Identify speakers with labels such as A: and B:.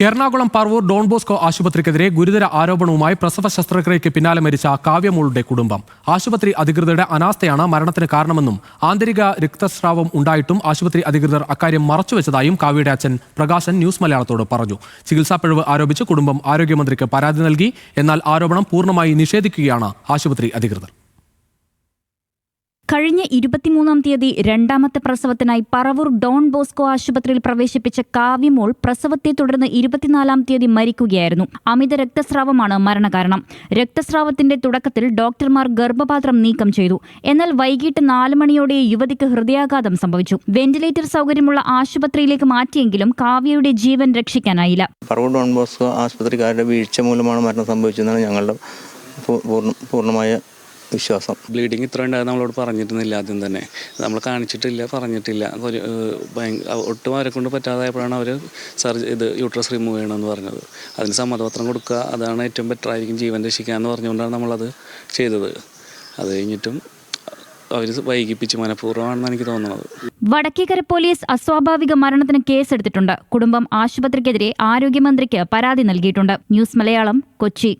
A: Ernakulam Paravur Don Bosco ആശുപത്രിക്കെതിരെ ഗുരുതര ആരോപണവുമായി പ്രസവ ശസ്ത്രക്രിയയ്ക്ക് പിന്നാലെ മരിച്ച കാവ്യമോളുടെ കുടുംബം. ആശുപത്രി അധികൃതരുടെ അനാസ്ഥയാണ് മരണത്തിന് കാരണമെന്നും ആന്തരിക രക്തസ്രാവം ഉണ്ടായിട്ടും ആശുപത്രി അധികൃതർ അക്കാര്യം മറച്ചുവെച്ചതായും കാവ്യയുടെ അച്ഛൻ പ്രകാശൻ ന്യൂസ് മലയാളത്തോട് പറഞ്ഞു. ചികിത്സാ പിഴവ് ആരോപിച്ച് കുടുംബം ആരോഗ്യമന്ത്രിക്ക് പരാതി നൽകി എന്നാൽ ആരോപണം പൂർണമായി നിഷേധിക്കുകയാണ് ആശുപത്രി അധികൃതർ.
B: കഴിഞ്ഞ ഇരുപത്തിമൂന്നാം തീയതി രണ്ടാമത്തെ പ്രസവത്തിനായി പറവൂർ ഡോൺ ബോസ്കോ ആശുപത്രിയിൽ പ്രവേശിപ്പിച്ച കാവ്യമോൾ പ്രസവത്തെ തുടർന്ന് ഇരുപത്തിനാലാം തീയതി മരിക്കുകയായിരുന്നു. അമിത രക്തസ്രാവമാണ് മരണകാരണം. രക്തസ്രാവത്തിന്റെ തുടക്കത്തിൽ ഡോക്ടർമാർ ഗർഭപാത്രം നീക്കം ചെയ്തു. എന്നാൽ വൈകിട്ട് നാല് മണിയോടെ യുവതിക്ക് ഹൃദയാഘാതം സംഭവിച്ചു. വെന്റിലേറ്റർ സൗകര്യമുള്ള ആശുപത്രിയിലേക്ക് മാറ്റിയെങ്കിലും കാവ്യയുടെ ജീവൻ രക്ഷിക്കാനായില്ല.
C: പറവൂർ ഡോൺ ബോസ്കോ ആശുപത്രിക്കാരുടെ വീഴ്ച മൂലമാണ് മരണം സംഭവിച്ചതെന്നാണ് ഞങ്ങളുടെ പൂർണമായ വിശ്വാസം.
D: ബ്ലീഡിങ് ഇത്ര ഉണ്ടായത് നമ്മളോട് പറഞ്ഞിരുന്നില്ല ആദ്യം തന്നെ. നമ്മൾ കാണിച്ചിട്ടില്ല പറഞ്ഞിട്ടില്ല. ഒരു ഒട്ടും അവരെ കൊണ്ട് പറ്റാതായപ്പോഴാണ് അവർ സർജ ഇത് യൂട്രസ് റിമൂവ് ചെയ്യണമെന്ന് പറഞ്ഞത്. അതിന് സമ്മതപത്രം കൊടുക്കുക അതാണ് ഏറ്റവും ബെറ്റർ ആയിരിക്കും ജീവൻ രക്ഷിക്കുക എന്ന് പറഞ്ഞുകൊണ്ടാണ് നമ്മളത് ചെയ്തത്. അത് കഴിഞ്ഞിട്ടും അവർ വൈകിപ്പിച്ച് മനഃപൂർവമാണെന്ന് എനിക്ക് തോന്നുന്നത്
B: വടക്കേക്കര പോലീസ് അസ്വാഭാവിക മരണത്തിന് കേസെടുത്തിട്ടുണ്ട്. കുടുംബം ആശുപത്രിക്കെതിരെ ആരോഗ്യമന്ത്രിക്ക് പരാതി നൽകിയിട്ടുണ്ട്. ന്യൂസ് മലയാളം കൊച്ചി.